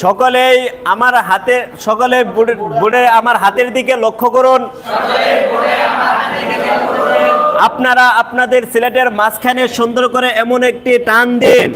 সকলেই আমার হাতে সকলে বুড়ে- আমার হাতের দিকে লক্ষ্য করুন। আপনারা আপনাদের সিলেটের মাঝখানে সুন্দর করে এমন একটি টান দিন।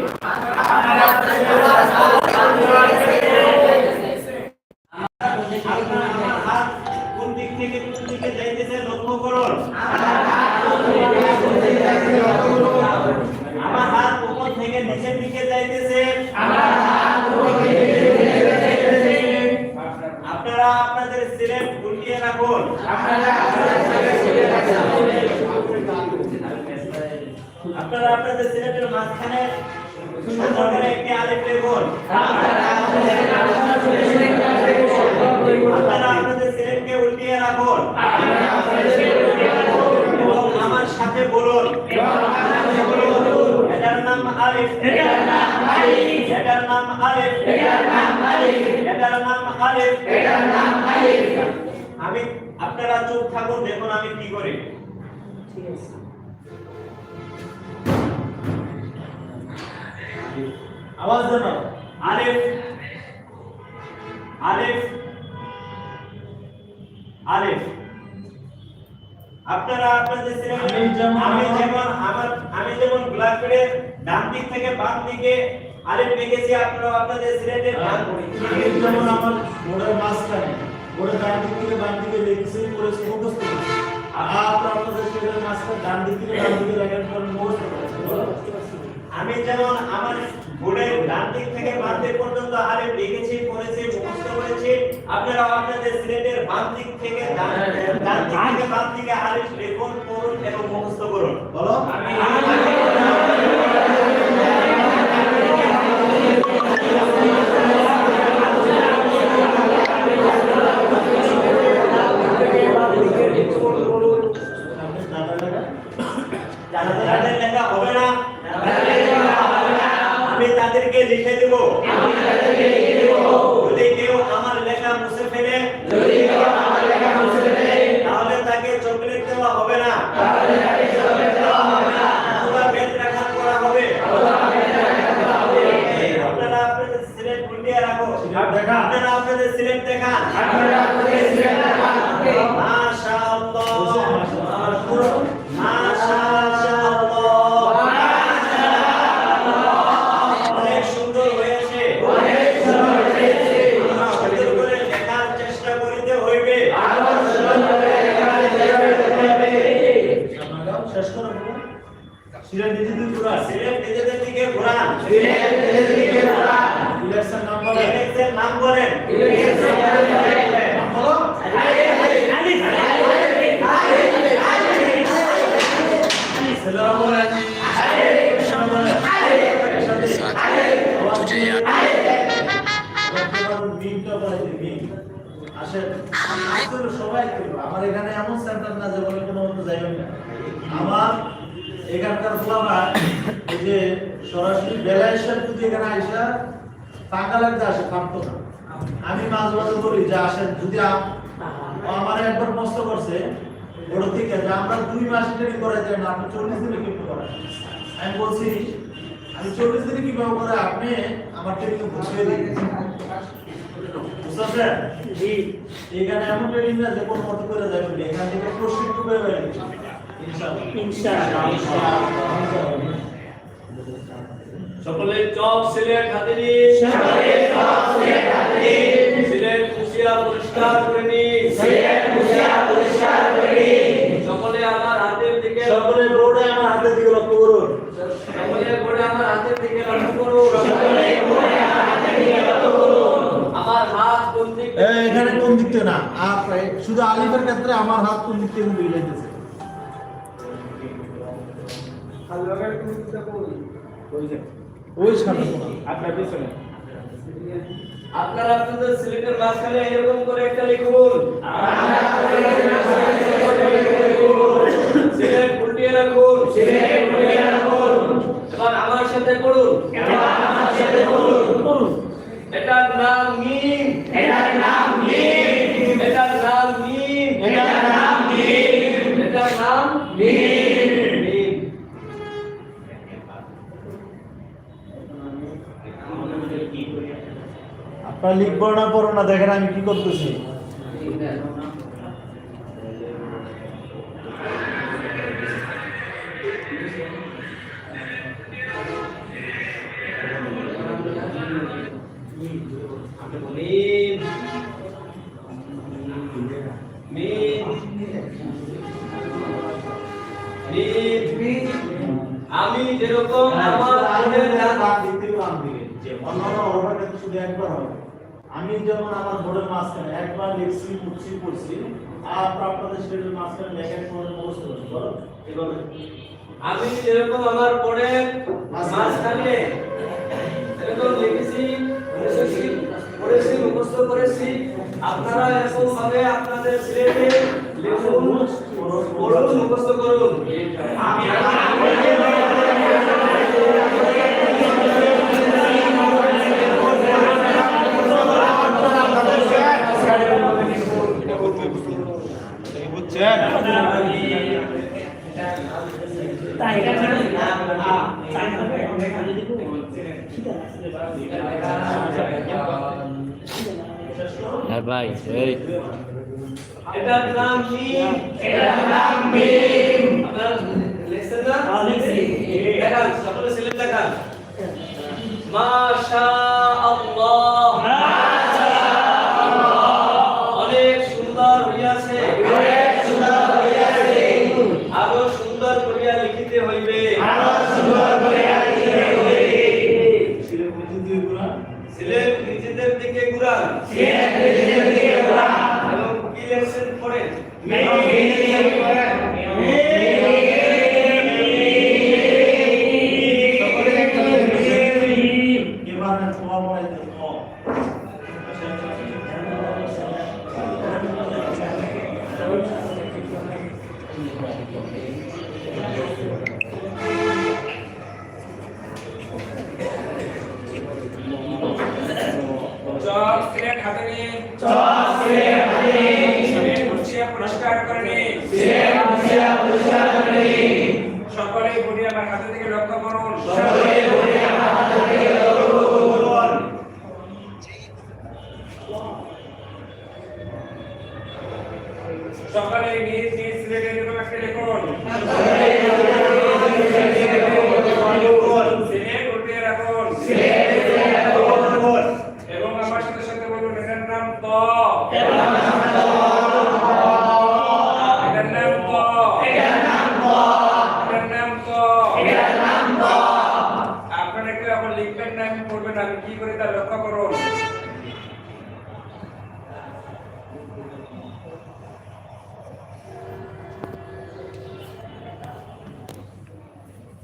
আপনারা আপনাদের সিলেটের মাঝখানে আপনারা আপনাদের সিলেটকে উল্টিয়ে রাখুন। এবং আমার সাথে বলুন। এটার নাম আলিফ নাম আলিফ নাম আলিফ নাম আলিফ নাম আলিফ আমি আপনারা চুপ থাকুন দেখুন আমি কি করি। আওয়াজ দেন। আলিফ আলিফ আলিফ। আপনারা আপনাদের সিনেমা আমি যেমন- আমি যেমন আমার আমি যেমন ব্ল্যাকবোর্ডের ডান দিক থেকে বাম দিকে আলিফ লিখেছি আপনারা আপনাদের সিলেটের ডান যেমন আমার বোর্ডের মাঝখানে বোর্ডের ডান দিক থেকে বাম দিকে লিখছি করেছি মুখস্থ করেছি। আর আপনারা আপনাদের বোর্ডের মাঝখানে ডান দিক থেকে বাম দিকে লেখার পর মুখস্থ আমি যেমন আমার বোর্ডের ডান দিক থেকে বাম দিক পর্যন্ত আলিফ লিখেছি পড়েছি মুখস্থ করেছি আপনারা আপনাদের সিলেটের বাম দিক থেকে ডান ডান দিক থেকে বাম দিকে আলিফ লিখুন পড়ুন এবং মুখস্থ করুন। বলো? আপনি যাদের লেখা হবে না আমি তাদেরকে লিখে দেব। যদি কেউ আমার লেখা মুছে ফেলে তাহলে তাকে চকলেট দেওয়া হবে না। আপনারা আপনাদের সিলেট উল্টিয়ে রাখো। দেখা। আপনারা আপনাদের সিলেট দেখান। আমার এখানকার ফুলাবা এই যে সরাসরি বেলা এসে যদি এখানে আইসা টাকা লাগতে আসে পারতো না। আমি মাঝে মাঝে বলি যে আসেন যদি আমার একবার প্রশ্ন করছে ওর থেকে যে আমরা দুই মাস ট্রেনিং করাই যাই না আপনি চল্লিশ দিনে কিন্তু করেন? আমি বলছি আমি চল্লিশ দিনে কীভাবে করে আপনি আমার ট্রেনিং বুঝিয়ে দিন। বুঝছেন? এখানে এমন ট্রেনিং না যে কোনো মতো করে যাবেন। এখান থেকে প্রশিক্ষণ পেয়ে সকলে চক সিলেট হাতে নিয়ে সিলেট কুশিয়া পরিষ্কার করে নি। সকলে আমার হাতের দিকে সকলে রোডে আমার হাতে দিকে লক্ষ্য করুন। সকলে করে আমার হাতের দিকে লক্ষ্য করুন। আমার হাত কোন দিকে এখানে কোন দিক না? আর শুধু আলিফের ক্ষেত্রে আমার হাত কোন দিক দিয়ে ওই সামনে। আপনার পিছনে। আপনারা আপনাদের সিলেটের মাঝখানে এরকম করে একটা লিখুন। আপনারা লিখব না পড়ো না দেখেন আমি কি করতেছি। মিম আমি যেমন আমার বোর্ডের মাঝখানে একবার লিখছি পড়ছি আর আপনাদের মাঝখানে লেখার মুখস্থ করছি এভাবে। আমি যেরকম আমার মাঝখানে। এরকম লিখেছি পড়েছি মুখস্থ করেছি আপনারা এরকম ভাবে আপনাদের সিলেটে লিখুন পড়ুন মুখস্থ করুন। হ্যাঁ ভাই এই। এটার নাম কি? এটার নাম মিম আপনারা লিখছেন না? দেখান। নিজেদের দিকে ঘুরান। নিজেদের দিকে ঘুরান। এবং কি লেখছেন পড়েন? এবার আমার হাতে থেকে রক্ষা করুন কি করে তা লক্ষ্য করুন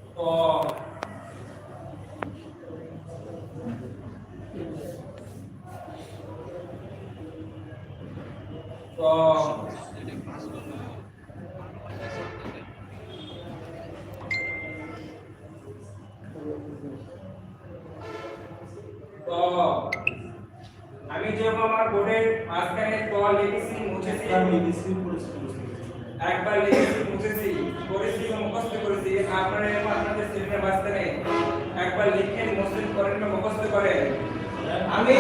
ত ত আমি যখন আমার বোর্ডের ত লিখেছি মুছেছি। একবার লিখেছি মুছেছি। পরে এবং মুখস্থ করেছি। আপনারা এরকম আপনাদের সিলেটের নেই। একবার লিখেন মুসলিম করেন বা মুখস্থ করেন। আমি